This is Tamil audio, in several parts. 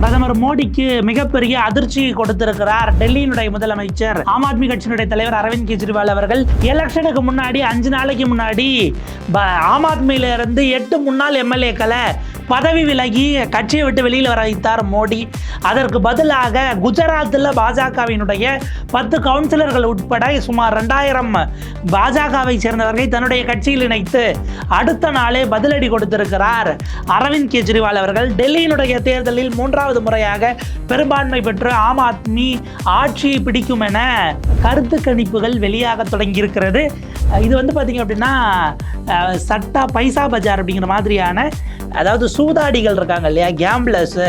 பிரதமர் மோடிக்கு மிகப்பெரிய அதிர்ச்சி கொடுத்திருக்கிறார் டெல்லியினுடைய முதலமைச்சர். ஆம் ஆத்மி கட்சியினுடைய தலைவர் அரவிந்த் கெஜ்ரிவால் அவர்கள் எலெக்ஷனுக்கு முன்னாடி அஞ்சு நாளைக்கு முன்னாடி ஆம் ஆத்மியில இருந்து எட்டு முன்னாள் எம்எல்ஏக்களை பதவி விலகி கட்சியை விட்டு வெளியில் வர வைத்தார் மோடி. அதற்கு பதிலாக குஜராத்தில் பாஜகவினுடைய பத்து கவுன்சிலர்கள் உட்பட சுமார் ரெண்டாயிரம் பாஜகவை சேர்ந்தவர்களை தன்னுடைய கட்சியில் இணைத்து அடுத்த நாளே பதிலடி கொடுத்திருக்கிறார். அரவிந்த் கெஜ்ரிவால் அவர்கள் டெல்லியினுடைய தேர்தலில் மூன்றாவது முறையாக பெரும்பான்மை பெற்று ஆம் ஆத்மி ஆட்சியை பிடிக்கும் என கருத்து கணிப்புகள் வெளியாக தொடங்கியிருக்கிறது. இது வந்து பார்த்தீங்க அப்படின்னா சட்டா பைசா பஜார் அப்படிங்கிற மாதிரியான அதாவது சூதாடிகள் இருக்காங்க இல்லையா கேம்ப்ளர்ஸ்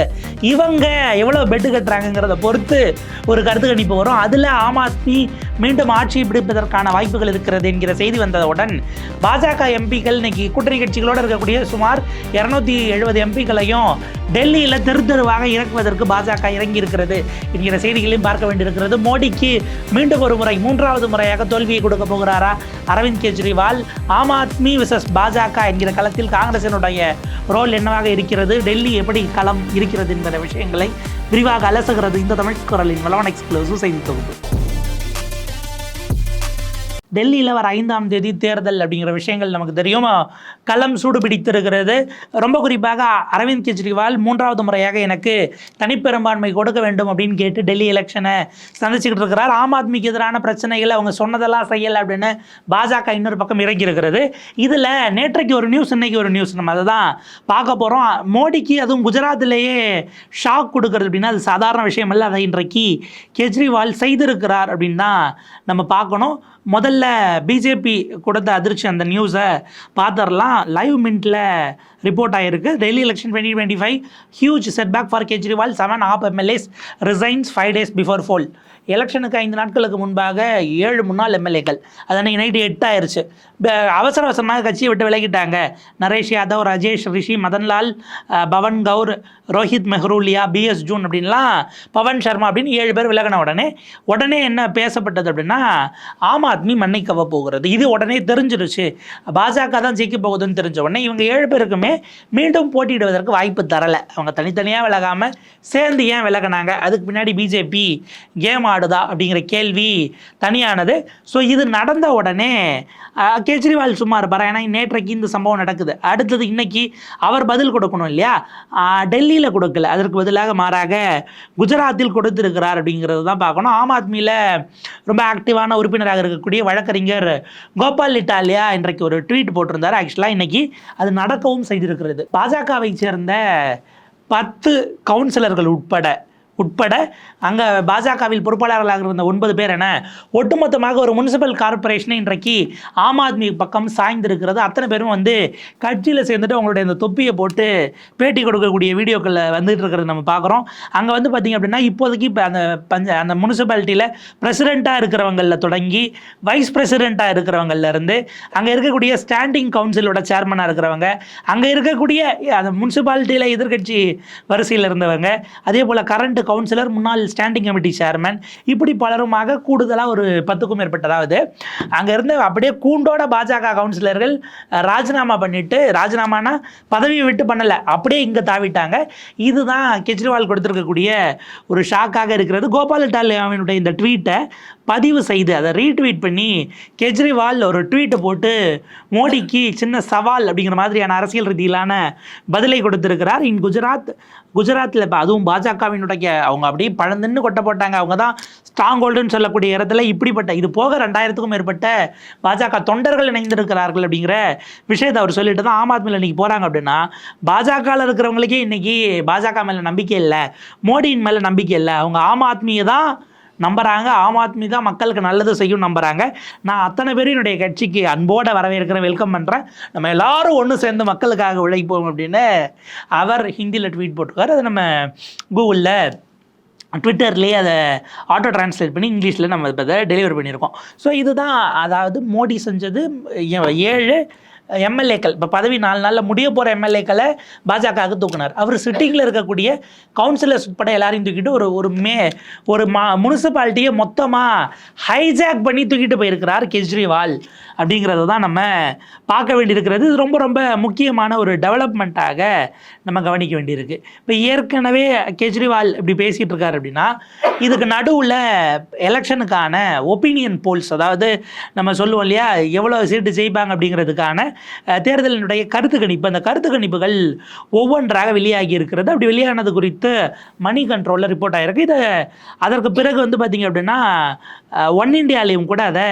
இவங்க எவ்வளோ பெட்டு கட்டுறாங்கங்கிறத பொறுத்து ஒரு கருத்து கணிப்பு வரும். அதில் ஆம் ஆத்மி மீண்டும் ஆட்சியை பிடிப்பதற்கான வாய்ப்புகள் இருக்கிறது என்கிற செய்தி வந்தவுடன் பாஜக எம்பிக்கள் இன்னைக்கு கூட்டணி கட்சிகளோடு இருக்கக்கூடிய சுமார் இரநூத்தி எழுபது எம்பிக்களையும் டெல்லியில் தெரு தெருவாக இறக்குவதற்கு பாஜக இறங்கி இருக்கிறது என்கிற செய்திகளையும் பார்க்க வேண்டியிருக்கிறது. மோடிக்கு மீண்டும் ஒரு முறை மூன்றாவது முறையாக தோல்வியை கொடுக்க போகிறாரா அரவிந்த் கெஜ்ரிவால்? ஆம் ஆத்மி விசஸ் பாஜக என்கிற களத்தில் காங்கிரசினுடைய ரோல் என்னவாக இருக்கிறது? டெல்லி எப்படி களம் இருக்கிறது என்கிற விஷயங்களை விரிவாக அலசுகிறது இந்த தமிழ் குரலின் வளவன் எக்ஸ்க்ளூசிவ் செய்தி தொகுப்பு. டெல்லியில் வர ஐந்தாம் தேதி தேர்தல் அப்படிங்கிற விஷயங்கள் நமக்கு தெரியும்? களம் சூடு பிடித்திருக்கிறது. ரொம்ப குறிப்பாக அரவிந்த் கெஜ்ரிவால் மூன்றாவது முறையாக எனக்கு தனிப்பெரும்பான்மை கொடுக்க வேண்டும் அப்படின்னு கேட்டு டெல்லி எலெக்ஷனை சந்திச்சுக்கிட்டு இருக்கிறார். ஆம் ஆத்மிக்கு எதிரான பிரச்சனைகளை அவங்க சொன்னதெல்லாம் செய்யலை அப்படின்னு பாஜக இன்னொரு பக்கம் இறங்கி இருக்கிறது இதில் நேற்றைக்கு ஒரு நியூஸ் இன்னைக்கு ஒரு நியூஸ் நம்ம அதை தான் பார்க்க போகிறோம் மோடிக்கு அதுவும் குஜராத்திலேயே ஷாக் கொடுக்குறது அப்படின்னா அது சாதாரண விஷயம் இல்லை. அதை இன்றைக்கு கெஜ்ரிவால் செய்திருக்கிறார் அப்படின்னு தான் நம்ம பார்க்கணும். முதல்ல பிஜேபி கொடுத்த அதிர்ச்சி அந்த நியூஸை பார்த்துடலாம் லைவ் மின்ட்டில் ரிப்போர்ட் ஆகிருக்கு Delhi election twenty twenty five huge setback for Kejriwal seven AAP MLAs resigns five days before poll எலெக்ஷனுக்கு ஐந்து நாட்களுக்கு முன்பாக ஏழு முன்னாள் எம்எல்ஏக்கள் அது அன்றைக்கி நைட்டு எட்டு ஆயிடுச்சு அவசர அவசரமாக கட்சியை விட்டு விலகிட்டாங்க. நரேஷ் யாதவ் ராஜேஷ் ரிஷி மதன்லால் பவன் கவுர் ரோஹித் மெஹ்ரூலியா பிஎஸ் ஜூன் அப்படின்லாம் பவன் சர்மா அப்படின்னு ஏழு பேர் விலகின உடனே உடனே என்ன பேசப்பட்டது அப்படின்னா ஆமாம் ஆத்மி மன்னிக்கவ போகிறது. இது உடனே தெரிஞ்சிருச்சு. பாஜக தான் ஜெயிக்க போகுதுன்னு தெரிஞ்ச உடனே இவங்க ஏழு பேருக்குமே மீண்டும் போட்டியிடுவதற்கு வாய்ப்பு தரலை. அவங்க தனித்தனியாக விலகாமல் சேர்ந்து ஏன் விலகினாங்க? அதுக்கு பின்னாடி பிஜேபி கேம் ஆடுதா அப்படிங்கிற கேள்வி தனியானது. ஸோ இது நடந்த உடனே கெஜ்ரிவால் சும்மா இருப்பார்? ஏன்னா நேற்றைக்கு இந்த சம்பவம் நடக்குது. அடுத்தது இன்னைக்கு அவர் பதில் கொடுக்கணும் இல்லையா? டெல்லியில் கொடுக்கல. அதற்கு பதிலாக மாறாக குஜராத்தில் கொடுத்திருக்கிறார் அப்படிங்கிறது தான் பார்க்கணும். ஆம் ஆத்மியில் ரொம்ப ஆக்டிவான உறுப்பினராக இருக்க இருக்கக்கூடிய வழக்கறிஞர் கோபால் இட்டாலியா இன்றைக்கு ஒரு ட்வீட் போட்டிருந்தார். ஆக்சுவலாக இன்னைக்கு அது நடக்கவும் செய்திருக்கிறது. பாஜகவை சேர்ந்த பத்து கவுன்சிலர்கள் உட்பட உட்பட அங்கே பாஜகவில் பொறுப்பாளர்களாக இருந்த ஒன்பது பேர் என ஒட்டுமொத்தமாக ஒரு முனிசிபல் கார்பரேஷனை இன்றைக்கு ஆம் ஆத்மி பக்கம் சாய்ந்திருக்கிறது. அத்தனை பேரும் வந்து கட்சியில் சேர்ந்துட்டு அவங்களுடைய அந்த தொப்பியை போட்டு பேட்டி கொடுக்கக்கூடிய வீடியோக்களில் வந்துட்டு இருக்கிறது நம்ம பார்க்குறோம். அங்கே வந்து பார்த்திங்க அப்படின்னா இப்போதைக்கு இப்போ அந்த பஞ்ச அந்த முனிசிபாலிட்டியில் பிரசிடெண்ட்டாக இருக்கிறவங்களில் தொடங்கி வைஸ் பிரசிடெண்ட்டாக இருக்கிறவங்கள்லேருந்து அங்கே இருக்கக்கூடிய ஸ்டாண்டிங் கவுன்சிலோட சேர்மனாக இருக்கிறவங்க அங்கே இருக்கக்கூடிய அந்த முனிசிபாலிட்டியில் எதிர்க்கட்சி வரிசையில் இருந்தவங்க அதே போல் கரண்ட் கவுன்சிலர் முன்னாள் ஸ்டாண்டிங் கமிட்டி சேர்மன் இப்படி பலருமாக கூடுதலாக ஒரு பத்துக்கும் மேற்பட்டதாவது அங்கே இருந்து அப்படியே கூண்டோட பாஜக கவுன்சிலர்கள் ராஜினாமா பண்ணிட்டு ராஜினாமானா பதவியை விட்டு பண்ணலை அப்படியே இங்கே தாவிட்டாங்க. இதுதான் கெஜ்ரிவால் கொடுத்துருக்கக்கூடிய ஒரு ஷாக்காக இருக்கிறது. கோபால் டாலியாவினுடைய இந்த ட்வீட்டை பதிவு செய்து அதை ரீட்வீட் பண்ணி கெஜ்ரிவால் ஒரு ட்வீட்டை போட்டு மோடிக்கு சின்ன சவால் அப்படிங்கிற மாதிரியான அரசியல் ரீதியிலான பதிலை கொடுத்துருக்கிறார். இன் குஜராத் குஜராத்தில் இப்போ அதுவும் பாஜகவினுடைய அவங்க அப்படியே பழந்துன்னு கொட்ட போட்டாங்க. அவங்க தான் ஸ்ட்ராங் ஹோல்டுன்னு சொல்லக்கூடிய இடத்துல இப்படிப்பட்ட இது போக ரெண்டாயிரத்துக்கும் மேற்பட்ட பாஜக தொண்டர்கள் இணைந்திருக்கிறார்கள் அப்படிங்கிற விஷயத்தை அவர் சொல்லிட்டு தான் ஆம் ஆத்மியில் இன்னைக்கு போகிறாங்க அப்படின்னா பாஜகவில் இருக்கிறவங்களுக்கே இன்னைக்கு பாஜக மேலே நம்பிக்கை இல்லை மோடியின் மேலே நம்பிக்கை இல்லை. அவங்க ஆம் ஆத்மியை தான் நம்புகிறாங்க ஆம் ஆத்மி தான் மக்களுக்கு நல்லது செய்யும் நம்புகிறாங்க நான் அத்தனை பேரும் என்னுடைய கட்சிக்கு அன்போடு வரவேற்கிறேன் வெல்கம் பண்ணுறேன் நம்ம எல்லாரும் ஒன்று சேர்ந்து மக்களுக்காக உழைப்போம் அப்படின்னு அவர் ஹிந்தியில் ட்வீட் போட்டிருக்காரு. அது நம்ம கூகுளில் ட்விட்டர்லேயே அதை ஆட்டோ டிரான்ஸ்லேட் பண்ணி இங்கிலீஷில் நம்ம இப்போ அதை டெலிவர் பண்ணியிருக்கோம். ஸோ இதுதான் அதாவது மோடி செஞ்சது. ஏ- ஏழு எம்எல்ஏக்கள் இப்போ பதவி நாலு நாளில் முடிய போகிற எம்எல்ஏக்களை பாஜகவுக்கு தூக்குனார். அவர் சிட்டிங்கில் இருக்கக்கூடிய கவுன்சிலர்ஸ் உட்பட எல்லாரையும் தூக்கிட்டு ஒரு ஒரு மே ஒரு மா முனிசிபாலிட்டியை மொத்தமாக ஹைஜாக் பண்ணி தூக்கிட்டு போயிருக்கிறார் கெஜ்ரிவால். அப்படிங்கிறத தான் நம்ம பார்க்க வேண்டியிருக்கிறது. இது ரொம்ப ரொம்ப முக்கியமான ஒரு டெவலப்மெண்ட்டாக நம்ம கவனிக்க வேண்டியிருக்கு. இப்போ ஏற்கனவே கெஜ்ரிவால் இப்படி பேசிகிட்டு இருக்காரு அப்படின்னா இதுக்கு நடுவில் எலெக்ஷனுக்கான ஒப்பீனியன் போல்ஸ் அதாவது நம்ம சொல்லுவோம் இல்லையா எவ்வளோ சீட்டு ஜெயிப்பாங்க அப்படிங்கிறதுக்கான தேர்தலினுடைய கருத்து கணிப்பு. அந்த கருத்து கணிப்புகள் ஒவ்வொன்றாக வெளியாகி இருக்கிறது. அப்படி வெளியானது குறித்து மணி கண்ட்ரோலில் ரிப்போர்ட் ஆகிருக்கு இதை அதற்கு பிறகு வந்து பார்த்திங்க அப்படின்னா ஒன் இண்டியாலையும் கூட அதை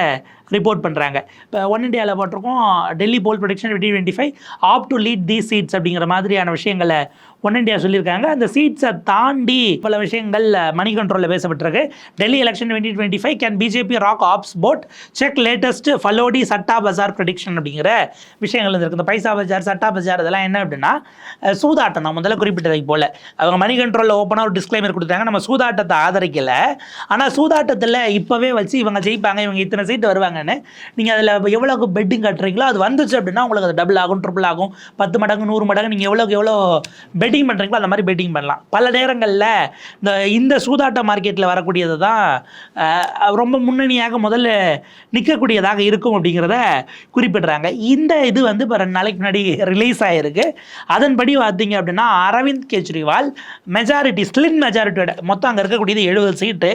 ரிப்போர்ட் பண்ணுறாங்க இப்போ ஒன் இண்டியாவில் போட்டிருக்கோம் Delhi poll prediction twenty twenty five AAP to lead the seats அப்படிங்கிற மாதிரியான விஷயங்களை ஒன் இண்டியா சொல்லியிருக்காங்க. அந்த சீட்ஸை தாண்டி பல விஷயங்கள் மணி கண்ட்ரோலில் பேசப்பட்டிருக்கு. Delhi election twenty twenty five can BJP rock AAP's boat check latest Phalodi Satta Bazar prediction அப்படிங்கிற விஷயங்கள் இருக்குது இந்த பைசா பஜார் சட்டா பஜார் இதெல்லாம் என்ன அப்படின்னா சூதாட்டம் நான் முதல்ல குறிப்பிட்டதை போல். அவங்க மணி கண்ட்ரோலில் ஓப்பனாக ஒரு டிஸ்க்ளைமர் கொடுத்தாங்க நம்ம சூதாட்டத்தை ஆதரிக்கலை. ஆனால் சூதாட்டத்தில் இப்போவே வச்சு இவங்க ஜெயிப்பாங்க இவங்க இத்தனை சீட்டு வருவாங்கன்னு. நீங்கள் அதில் எவ்வளோக்கு பெட்டிங் கட்டுறீங்களோ அது வந்துச்சு அப்படின்னா உங்களுக்கு அது டபுள் ஆகும் ட்ரிபிள் ஆகும். பத்து மடங்கு நூறு மடங்கு நீங்கள் எவ்வளோக்கு எவ்வளோ பெட்டிங் பண்ணுறீங்களோ அந்த மாதிரி பெட்டிங் பண்ணலாம். பல நேரங்களில் இந்த இந்த சூதாட்ட மார்க்கெட்டில் வரக்கூடியது தான் ரொம்ப முன்னணியாக முதல்ல நிற்கக்கூடியதாக இருக்கும் அப்படிங்கிறத குறிப்பிடுறாங்க. இந்த இது வந்து இப்போ ரெண்டு நாளைக்கு முன்னாடி ரிலீஸ் ஆகிருக்கு அதன்படி பார்த்தீங்க அப்படின்னா அரவிந்த் கெஜ்ரிவால் மெஜாரிட்டி ஸ்லின் மெஜாரிட்டியோட மொத்தம் அங்கே இருக்கக்கூடியது எழுபது சீட்டு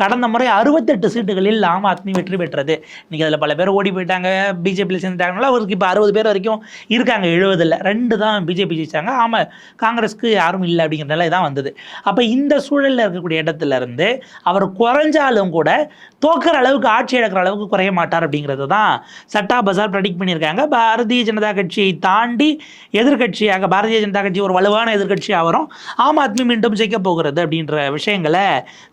கடந்த முறை அறுபத்தெட்டு சீட்டுகளில் ஆம் ஆத்மி வெற்றி பெற்றது. இன்றைக்கி அதில் பல பேர் ஓடி போயிட்டாங்க. பிஜேபியில் சேர்ந்துட்டாங்கனால அவருக்கு இப்போ அறுபது பேர் வரைக்கும் இருக்காங்க எழுபதில். ரெண்டு தான் பிஜேபி ஜெயிச்சாங்க. ஆமாம் காங்கிரஸ்க்கு யாரும் இல்லை அப்படிங்கிற நிலை தான் வந்தது. அப்போ இந்த சூழலில் இருக்கக்கூடிய இடத்துல இருந்து அவர் குறைஞ்சாலும் கூட தோக்கிற அளவுக்கு ஆட்சி இழக்கிற அளவுக்கு குறைய மாட்டார் அப்படிங்கிறது தான் சட்டா பஜார் ப்ரெடிக்ட் பண்ணியிருக்காங்க. பாரதிய ஜனதா கட்சியை தாண்டி எதிர்கட்சியாக பாரதிய ஜனதா கட்சி ஒரு வலுவான எதிர்கட்சியாக வரும் ஆம் ஆத்மி மீண்டும் ஜெயிக்க போகிறது அப்படின்ற விஷயங்களை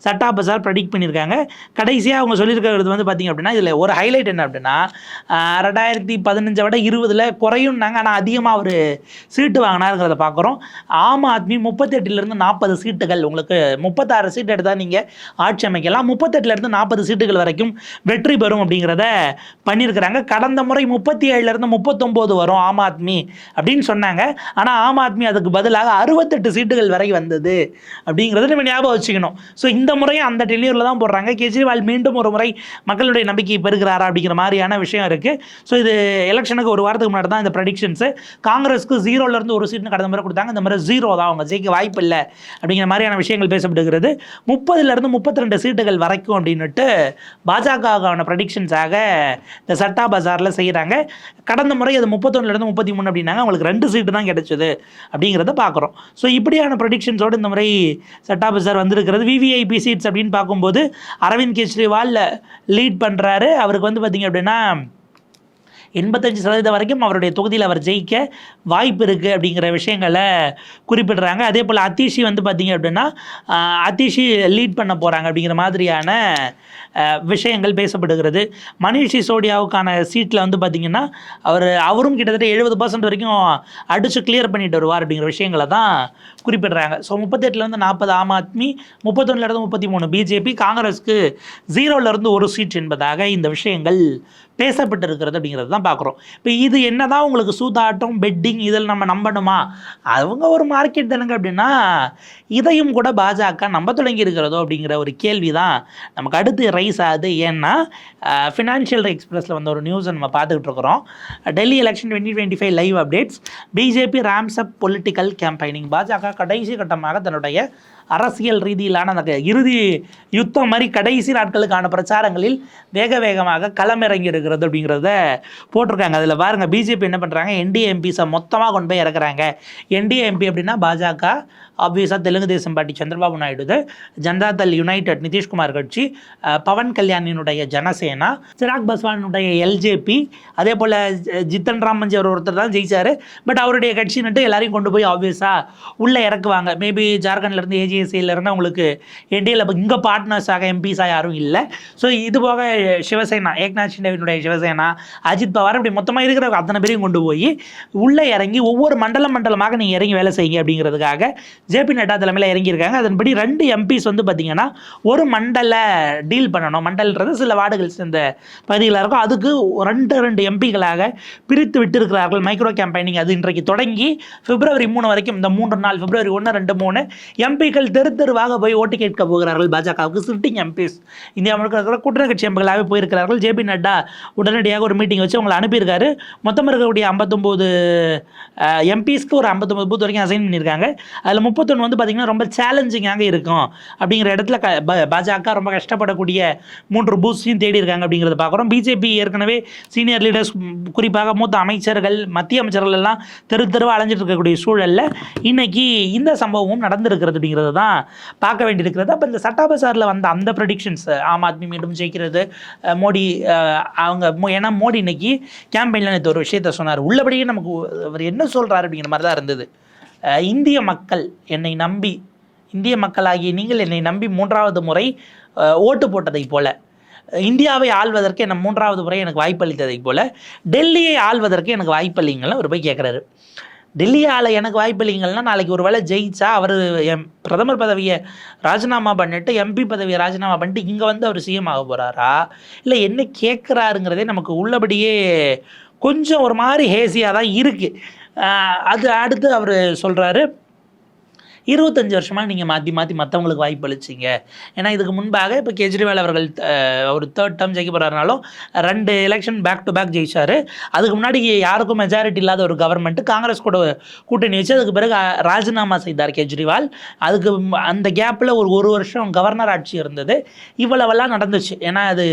சட்டா பஜார் ப்ரெடிக்ட் பண்ணியிருக்காங்க. கடைசியாக அவங்க சொல்லியிருக்கிறது வந்து பார்த்திங்க அப்படின்னா இதில் ஒரு ஹைலைட் என்ன அப்படின்னா ரெண்டாயிரத்தி பதினஞ்சை விட இருபதில் குறையும்னாங்க. ஆனால் அதிகமாக அவர் சீட்டு வாங்கினாருங்கிறத பார்க்குறோம் ஆம் ஆத்மி முப்பத்தெட்டுலேருந்து நாற்பது சீட்டுகள் உங்களுக்கு முப்பத்தாறு சீட் எடுத்தால் நீங்கள் ஆட்சி அமைக்கலாம். முப்பத்தெட்டுலேருந்து நாற்பது சீட்டுகள் வரைக்கும் வெற்றி பெறும் அப்படிங்கிறத பண்ணியிருக்கிறாங்க. கடந்த முறை முப்பத்தி ஏழுலேருந்து முப்பத்தொம்போது வரும் ஆம் ஆத்மி அப்படின்னு சொன்னாங்க. ஆனால் ஆம் ஆத்மி அதுக்கு பதிலாக அறுபத்தெட்டு சீட்டுகள் வரை வந்தது அப்படிங்கிறத நம்ம ஞாபகம் வச்சுக்கணும். ஸோ இந்த முறையும் அந்த டெல்லியூரில் தான் போடுறாங்க. கெஜ்ரிவால் மீண்டும் ஒரு முறை மக்களுடைய நம்பிக்கையை பெறுகிறாரா அப்படிங்கிற மாதிரியான விஷயம் இருக்குது ஸோ இது எலெக்ஷனுக்கு ஒரு வாரத்துக்கு முன்னாடி தான் இந்த ப்ரெடிக்ஷன்ஸு காங்கிரஸ்க்கு ஜீரோலேருந்து ஒரு சீட்னு கடந்த முறை கொடுத்தாங்க. இந்த முறை ஜீரோ தான். அவங்க ஜெயிக்க வாய்ப்பு இல்லை அப்படிங்கிற மாதிரியான விஷயங்கள் பேசப்படுகிறது. முப்பதுலேருந்து முப்பத்தி ரெண்டு சீட்டுகள் வரைக்கும் அப்படின்னுட்டு பாஜகவுக்கான ப்ரெடிக்ஷன்ஸாக இந்த சட்டா பஜாரில் செய்கிறாங்க கடந்த முறை அது முப்பத்தொன்னுலேருந்து முப்பத்தி மூணு அப்படின்னாங்க. அவங்களுக்கு ரெண்டு சீட்டு தான் கிடைச்சது அப்படிங்கிறத பார்க்குறோம் ஸோ இப்படியான ப்ரொடிக்ஷன்ஸோடு இந்த முறை சட்டா பஜார் வந்திருக்கிறது. விவிஐபி சீட்ஸ் அப்படின்னு பார்க்கும்போது அரவிந்த் கெஜ்ரிவால் லீட் பண்ணுறாரு அவருக்கு வந்து பார்த்திங்க அப்படின்னா எண்பத்தஞ்சு சதவீதம் வரைக்கும் அவருடைய தொகுதியில் அவர் ஜெயிக்க வாய்ப்பு இருக்குது அப்படிங்கிற விஷயங்களை குறிப்பிடுறாங்க. அதே போல் அத்தீஷி வந்து பார்த்திங்க அப்படின்னா அத்தீஷி லீட் பண்ண போகிறாங்க அப்படிங்கிற மாதிரியான விஷயங்கள் பேசப்படுகிறது. மனிஷ் சிசோடியாவுக்கான சீட்டில் வந்து பார்த்திங்கன்னா அவர் அவரும் கிட்டத்தட்ட எழுபது பர்சன்ட் வரைக்கும் அடித்து கிளியர் பண்ணிட்டு வருவார் அப்படிங்கிற விஷயங்களை தான் குறிப்பிடுறாங்க. ஸோ முப்பத்தெட்டுலேருந்து நாற்பது ஆம் ஆத்மி முப்பத்தொன்னுலேருந்து முப்பத்தி மூணு பிஜேபி காங்கிரஸ்க்கு ஜீரோலேருந்து ஒரு சீட் என்பதாக இந்த விஷயங்கள் பேசப்பட்டிருக்கிறது அப்படிங்கிறது தான் பார்க்குறோம். இப்போ இது என்ன தான் உங்களுக்கு சூதாட்டம் பெட்டிங் இதில் நம்ம நம்பணுமா? அவங்க ஒரு மார்க்கெட் தானுங்க அப்படின்னா இதையும் கூட பாஜக நம்ப தொடங்கி இருக்கிறதோ அப்படிங்கிற ஒரு கேள்வி தான் நமக்கு அடுத்து ரைஸ் ஆகுது. ஏன்னா ஃபினான்ஷியல் எக்ஸ்பிரஸில் வந்த ஒரு நியூஸை நம்ம பார்த்துக்கிட்டு இருக்கிறோம். Delhi election twenty twenty five live updates BJP ramps up political campaigning பாஜக கடைசி கட்டமாக தன்னுடைய அரசியல் ரீதியிலான அந்த இறுதி யுத்தம் மாதிரி கடைசி நாட்களுக்கான பிரச்சாரங்களில் வேக வேகமாக களமிறங்கி இருக்கிறது அப்படிங்கிறத போட்டிருக்காங்க. அதில் பாருங்கள் பிஜேபி என்ன பண்ணுறாங்க என்டிஎம்பிஸை மொத்தமாக கொண்டு போய் இறக்குறாங்க. என்டிஎம்பி அப்படின்னா பாஜக ஆப்வியஸாக தெலுங்கு தேசம் பார்ட்டி சந்திரபாபு நாயுடு ஜனதாதள் யுனைடெட் நிதிஷ்குமார் கட்சி பவன் கல்யாணினுடைய ஜனசேனா சிராக் பஸ்வானுடைய எல்ஜேபி அதே போல் ஜித்தன் ராம் அவர் ஒருத்தர் தான் ஜெயிச்சார். பட் அவருடைய கட்சின்னுட்டு எல்லாரையும் கொண்டு போய் ஆப்வியஸாக உள்ளே இறக்குவாங்க. மேபி ஜார்க்கண்ட்லேருந்து ஏஜிஎஸ்சியிலேருந்து அவங்களுக்கு என்டிஏல இங்கே பார்ட்னர்ஸாக எம்பிஸாக யாரும் இல்லை. ஸோ இது போக சிவசேனா ஏக்நாத் ஷிண்டேவினுடைய சிவசேனா அஜித் பவார் இப்படி மொத்தமாக இருக்கிற அத்தனை பேரையும் கொண்டு போய் உள்ளே இறங்கி ஒவ்வொரு மண்டலம் மண்டலமாக நீங்கள் இறங்கி வேலை செய்யுங்க அப்படிங்கிறதுக்காக ஜேபி நட்டா தலைமையில் இறங்கியிருக்காங்க. அதன்படி ரெண்டு எம்பிஸ் வந்து பார்த்திங்கன்னா ஒரு மண்டல டீல் பண்ணணும். மண்டல்ன்றது சில வார்டுகள் சேர்ந்த பகுதிகளாக இருக்கும். அதுக்கு ரெண்டு ரெண்டு எம்பிகளாக பிரித்து விட்டிருக்கிறார்கள். மைக்ரோ கேம்பெயினிங் அது இன்றைக்கு தொடங்கி பிப்ரவரி மூணு வரைக்கும் இந்த மூன்று நாள் பிப்ரவரி ஒன்று ரெண்டு மூணு எம்பிக்கள் தெரு தெருவாக போய் ஓட்டு கேட்க போகிறார்கள். பாஜகவுக்கு சிட்டிங் எம்பிஸ் இந்தியா முழுக்க இருக்கிற கூட்டணி கட்சி எம்பிகளாகவே போயிருக்கிறார்கள். ஜேபி நட்டா உடனடியாக ஒரு மீட்டிங் வச்சு அவங்களை அனுப்பியிருக்காரு. மொத்தம் இருக்கக்கூடிய ஐம்பத்தொம்போது எம்பிஸ்க்கு ஒரு ஐம்பத்தொம்பது பூத் வரைக்கும் அசைன் பண்ணியிருக்காங்க. அதில் முப்பத்தொன்று வந்து பார்த்திங்கன்னா ரொம்ப சேலஞ்சிங்காக இருக்கும். அப்படிங்கிற இடத்துல க ப- பாஜக ரொம்ப கஷ்டப்படக்கூடிய மூன்று பூஸ்டையும் தேடி இருக்காங்க அப்படிங்கிறத பார்க்குறோம் பிஜேபி ஏற்கனவே சீனியர் லீடர்ஸ் குறிப்பாக மூத்த அமைச்சர்கள் மத்திய அமைச்சர்கள் எல்லாம் தெரு தெருவாக அலைஞ்சிட்டு இருக்கக்கூடிய சூழலில் இன்னைக்கு இந்த சம்பவமும் நடந்திருக்கிறது அப்படிங்கிறது தான் பார்க்க வேண்டியிருக்கிறது. அப்போ இந்த சட்டாபசாரில் வந்த அந்த ப்ரெடிக்ஷன்ஸ் ஆம் ஆத்மி மீண்டும் ஜெயிக்கிறது. மோடி அவங்க மோ- ஏன்னா மோடி இன்னைக்கு கேம்பெயினில் நேற்று ஒரு விஷயத்த சொன்னார். உள்ளபடியே நமக்கு அவர் என்ன சொல்கிறாரு அப்படிங்கிற மாதிரி தான் இருந்தது. இந்திய மக்கள் என்னை நம்பி இந்திய மக்களாகிய நீங்கள் என்னை நம்பி மூன்றாவது முறை ஓட்டு போட்டதைப் போல இந்தியாவை ஆள்வதற்கு என்ன மூன்றாவது முறை எனக்கு வாய்ப்பளித்ததைப் போல டெல்லியை ஆள்வதற்கு எனக்கு வாய்ப்பளிங்கள்னு ஒரு போய் கேட்குறாரு டெல்லியை ஆள எனக்கு வாய்ப்பளிங்கன்னா நாளைக்கு ஒரு வேளை ஜெயிச்சா அவர் எம் பிரதமர் பதவியை ராஜினாமா பண்ணிட்டு எம்பி பதவியை ராஜினாமா பண்ணிட்டு இங்கே வந்து அவர் சிஎம் ஆக போகிறாரா இல்லை என்ன கேட்குறாருங்கிறதே நமக்கு உள்ளபடியே கொஞ்சம் ஒரு மாதிரி ஹேசியாக தான் இருக்குது அது அடுத்து அவர் சொல்கிறாரு இருபத்தஞ்சி வருஷமாக நீங்கள் மாற்றி மாற்றி மற்றவங்களுக்கு வாய்ப்பு அளிச்சிங்க ஏன்னா இதுக்கு முன்பாக இப்போ கெஜ்ரிவால் அவர்கள் ஒரு தேர்ட் டேர்ம் ஜெயிக்க போகிறாருனாலும் ரெண்டு எலெக்ஷன் பேக் டு பேக் ஜெயிச்சார். அதுக்கு முன்னாடி யாருக்கும் மெஜாரிட்டி இல்லாத ஒரு கவர்மெண்ட்டு காங்கிரஸ் கூட கூட்டணி வச்சு அதுக்கு பிறகு ராஜினாமா செய்தார் கெஜ்ரிவால். அதுக்கு அந்த கேப்பில் ஒரு ஒரு வருஷம் கவர்னர் ஆட்சி இருந்தது. இவ்வளவெல்லாம் நடந்துச்சு. ஏன்னா அது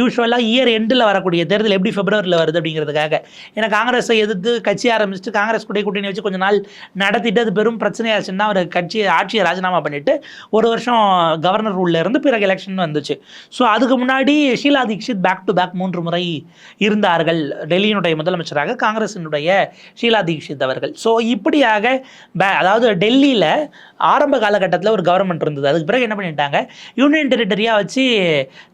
யூஸ்வலாக இயர் எண்டில் வரக்கூடிய தேர்தல் எப்படி பிப்ரவரியில் வருது அப்படிங்கிறதுக்காக. ஏன்னா காங்கிரஸை எதிர்த்து கட்சி ஆரம்பிச்சுட்டு காங்கிரஸ் கூட கூட்டணி வச்சு கொஞ்ச நாள் நடத்திட்டு அது பெரும் பிரச்சனையாச்சுன்னா அவர் கட்சி ஆட்சியை ராஜினாமா பண்ணிட்டு ஒரு வருஷம் கவர்னர் ரூல்ல இருந்து பிறகு எலெக்ஷன் வந்துச்சு. ஸோ அதுக்கு முன்னாடி Sheila Dikshit back to back மூன்று முறை இருந்தார்கள். டெல்லியினுடைய முதலமைச்சராக காங்கிரசினுடைய ஷீலா தீக்ஷித் அவர்கள். ஸோ இப்படியாக பே- அதாவது டெல்லியில் ஆரம்ப காலகட்டத்தில் ஒரு கவர்மெண்ட் இருந்தது. அதுக்கு பிறகு என்ன பண்ணிட்டாங்க? யூனியன் டெரிட்டரியாக வச்சு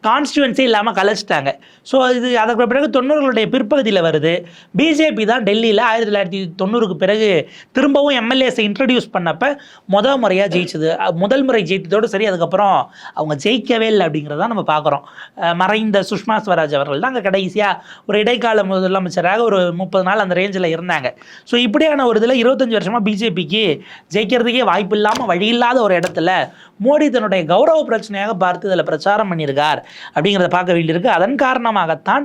கான்ஸ்டுவன்சி இல்லாமல் கலைச்சிட்டாங்க. ஸோ இது அதற்கு பிறகு தொண்ணூறுகளுடைய பிற்பகுதியில் வருது. பிஜேபி தான் டெல்லியில் ஆயிரத்தி தொள்ளாயிரத்தி தொண்ணூறுக்கு பிறகு திரும்பவும் எம்எல்ஏஸை இன்ட்ரடியூஸ் பண்ணப்போ மொதல் முறையாக ஜெயிச்சது. முதல் முறை ஜெயித்ததோடு சரி அதுக்கப்புறம் அவங்க ஜெயிக்கவே இல்லை அப்படிங்கிறத நம்ம பார்க்குறோம். மறைந்த சுஷ்மா ஸ்வராஜ் அவர்கள் தான் அங்கே கடைசியாக ஒரு இடைக்கால முதலமைச்சராக ஒரு முப்பது நாள் அந்த ரேஞ்சில் இருந்தாங்க. ஸோ இப்படியான ஒரு இதில் இருபத்தஞ்சி வருஷமாக பிஜேபிக்கு ஜெயிக்கிறதுக்கே வாய்ப்பு இல்லாமல் வழி இல்லாத ஒரு இடத்துல மோடி தன்னுடைய கௌரவ பிரச்சனையாக பார்த்து இதில் பிரச்சாரம் பண்ணியிருக்கார் அப்படிங்கிறத பார்க்க வேண்டியிருக்கு. அதன் காரணமாகத்தான்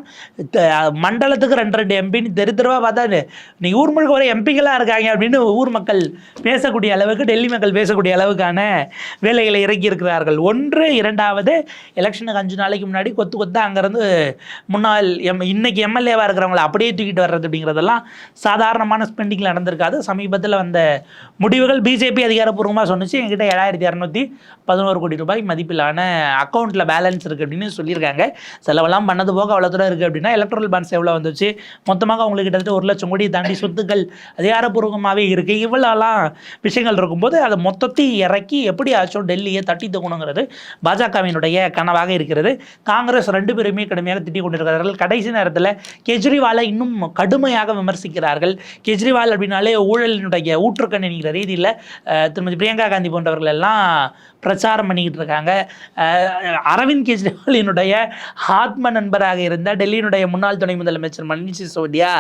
மண்டலத்துக்கு ரெண்டு ரெண்டு எம்பின்னு தெரு தெருவாக பார்த்தா நீ ஊர் முழுக்க ஒரே எம்பிகளாக இருக்காங்க அப்படின்னு ஊர் மக்கள் பேசக்கூடிய அளவுக்கு டெல்லி மக்கள் பேசக்கூடிய அளவுக்கான வேலைகளை இறக்கி இருக்கிறார்கள் ஒன்று இரண்டாவது எலெக்ஷனுக்கு அஞ்சு நாளைக்கு முன்னாடி கொத்து கொத்து அங்கேருந்து முன்னாள் எம் இன்னைக்கு எம்எல்ஏவாக இருக்கிறவங்கள அப்படியே தூக்கிட்டு வர்றது அப்படிங்கிறதெல்லாம் சாதாரணமான ஸ்பெண்டிங்கில் நடந்திருக்காது. சமீபத்தில் வந்த முடிவுகள் பிஜேபி அதிகாரப்பூர்வமாக சொன்னிச்சு. எங்கிட்ட ஏழாயிரத்தி இரநூத்தி பதினோரு கோடி ரூபாய் மதிப்பிலான அக்கௌண்ட்டில் பேலன்ஸ் இருக்குது அப்படின்னு சொல்லியிருக்காங்க. செலவெல்லாம் பண்ணது போக அவ்வளோ தூரம் இருக்குது அப்படின்னா எலக்ட்ரல் பாண்ட்ஸ் எவ்வளோ வந்துச்சு? மொத்தமாக அவங்களுக்கு கிட்டத்தட்ட ஒரு லட்சம் கோடி தாண்டி சொத்துக்கள் அதிகாரப்பூர்வமாகவே இருக்குது இவ்வளோலாம் விஷயங்கள் இருக்கும்போது அதை மொத்தத்தையும் இறக்கி எப்படி ஆச்சும் டெல்லியை தட்டி தூக்கணுங்கிறது பாஜகவினுடைய கனவாக இருக்கிறது. காங்கிரஸ் ரெண்டு பேருமே கடுமையாக திட்டிக் கொண்டிருக்கிறார்கள். கடைசி நேரத்தில் கெஜ்ரிவாலை இன்னும் கடுமையாக விமர்சிக்கிறார்கள். கெஜ்ரிவால் அப்படின்னாலே ஊழலினுடைய ஊற்றுக்கண் என்கிற ரீதியில் திருமதி பிரியங்கா காந்தி போன்றவர்கள் எல்லாம் பிரச்சாரம் பண்ணிக்கிட்டு இருக்காங்க. அரவிந்த் கெஜ்ரிவாலினுடைய ஆத்ம நண்பராக இருந்த டெல்லியினுடைய முன்னாள் துணை முதலமைச்சர் மணிஷ் சிசோடியா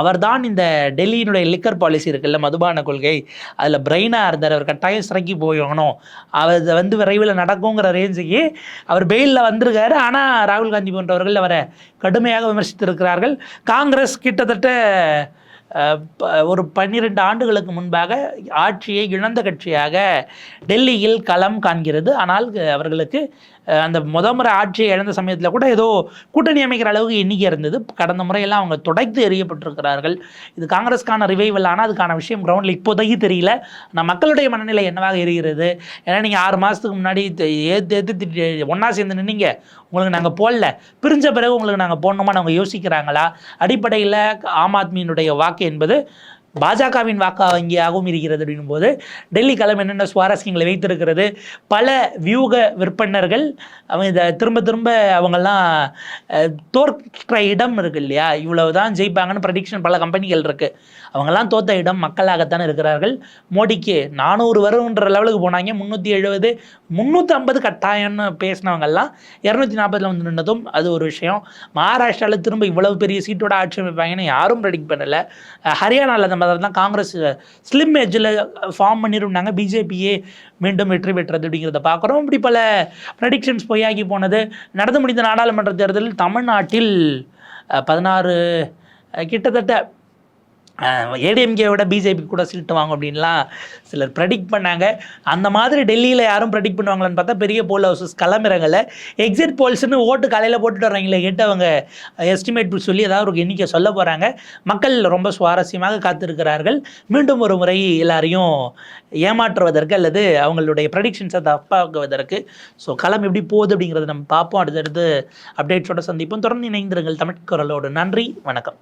அவர்தான் இந்த டெல்லியினுடைய லிக்கர் பாலிசி இருக்குல்ல மதுபான கொள்கை. அதில் பிரெயினாக இருந்தார் அவர் கட்டாயம் சிறக்கி போயணும் அவர் இது வந்து விரைவில் நடக்குங்கிற ரேஞ்சுக்கு அவர் பெயிலில் வந்திருக்காரு. ஆனால் ராகுல் காந்தி போன்றவர்கள் அவரை கடுமையாக விமர்சித்திருக்கிறார்கள். காங்கிரஸ் கிட்டத்தட்ட ஒரு பன்னிரெண்டு ஆண்டுகளுக்கு முன்பாக ஆட்சியை இழந்த கட்சியாக டெல்லியில் களம் காண்கிறது. ஆனால் அவர்களுக்கு அந்த முத முறை ஆட்சியை இழந்த சமயத்தில் கூட ஏதோ கூட்டணி அமைக்கிற அளவுக்கு எண்ணிக்கை இருந்தது. கடந்த முறையெல்லாம் அவங்க துடைத்து எறியப்பட்டிருக்கிறார்கள். இது காங்கிரஸ்க்கான ரிவைவல் ஆனால் அதுக்கான விஷயம் கிரவுண்டில் இப்போதைக்கு தெரியல. ஆனால் மக்களுடைய மனநிலை என்னவாக இருக்கிறது ஏன்னா நீங்கள் ஆறு மாதத்துக்கு முன்னாடி ஏற்று ஏற்று ஒன்றா சேர்ந்து நின்னீங்க. உங்களுக்கு நாங்கள் போடல. பிரிஞ்ச பிறகு உங்களுக்கு நாங்கள் போடணுமான்னு அவங்க யோசிக்கிறாங்களா? அடிப்படையில் ஆம் ஆத்மியினுடைய வாக்கு என்பது பாஜகவின் வாக்கா வங்கியாகவும் இருக்கிறது அப்படின்னும் போது டெல்லி களம் என்னென்ன சுவாரஸ்யங்களை வைத்திருக்கிறது? பல வியூக விற்பனர்கள் அவங்க இதை திரும்ப திரும்ப அவங்கெல்லாம் தோற்கிற தோற்ற இடம் இருக்கு இல்லையா? இவ்வளவு தான் ஜெயிப்பாங்கன்னு ப்ரடிக்ஷன் பல கம்பெனிகள் இருக்கு. அவங்கெல்லாம் தோத்த இடம் மக்களாகத்தான் இருக்கிறார்கள். மோடிக்கு நானூறு வரும்ன்ற லெவலுக்கு போனாங்க. முந்நூற்றி எழுபது முந்நூற்றி ஐம்பது கட்டாயம்னு பேசினவங்கெல்லாம் இரநூத்தி நாற்பதில் வந்து நின்றதும் அது ஒரு விஷயம். மகாராஷ்டிராவில் திரும்ப இவ்வளவு பெரிய சீட்டோட ஆட்சி அமைப்பாங்கன்னு யாரும் ப்ரெடிக்ட் பண்ணலை. ஹரியானாவில் அந்த மாதிரி தான் காங்கிரஸ் ஸ்லிம் எஜ்ஜில் ஃபார்ம் பண்ணியிருந்தாங்க பிஜேபியே மீண்டும் வெற்றி பெற்றது அப்படிங்கிறத பார்க்குறோம். இப்படி பல ப்ரெடிக்ஷன்ஸ் பொய்யாகி போனது. நடந்து முடிந்த நாடாளுமன்ற தேர்தலில் தமிழ்நாட்டில் பதினாறு கிட்டத்தட்ட ஏடிஎம்கேவோட பிஜேபி கூட சீட்டு வாங்கும் அப்படின்லாம் சிலர் ப்ரெடிக்ட் பண்ணாங்க. அந்த மாதிரி டெல்லியில் யாரும் ப்ரெடிக்ட் பண்ணுவாங்களான்னு பார்த்தா பெரிய போல் ஹவுசஸ் கிளம்புறாங்கல்ல எக்ஸிட் போல்ஸ்னு ஓட்டு காலையில் போட்டுட்டு வர்றாங்களே கேட்டு அவங்க எஸ்டிமேட் சொல்லி ஏதாவது ஒரு எண்ணிக்கை சொல்ல போகிறாங்க மக்கள் ரொம்ப சுவாரஸ்யமாக காத்திருக்கிறார்கள். மீண்டும் ஒரு முறை எல்லாரையும் ஏமாற்றுவதற்கு அல்லது அவங்களுடைய ப்ரெடிக்ஷன்ஸை தப்பாக்குவதற்கு. ஸோ களம் எப்படி போகுது அப்படிங்கிறத நம்ம பார்ப்போம். அடுத்தடுத்து அப்டேட்ஸோட சந்திப்போம். தொடர்ந்து இணைந்திருங்கள் தமிழ் குரலோடு. நன்றி வணக்கம்.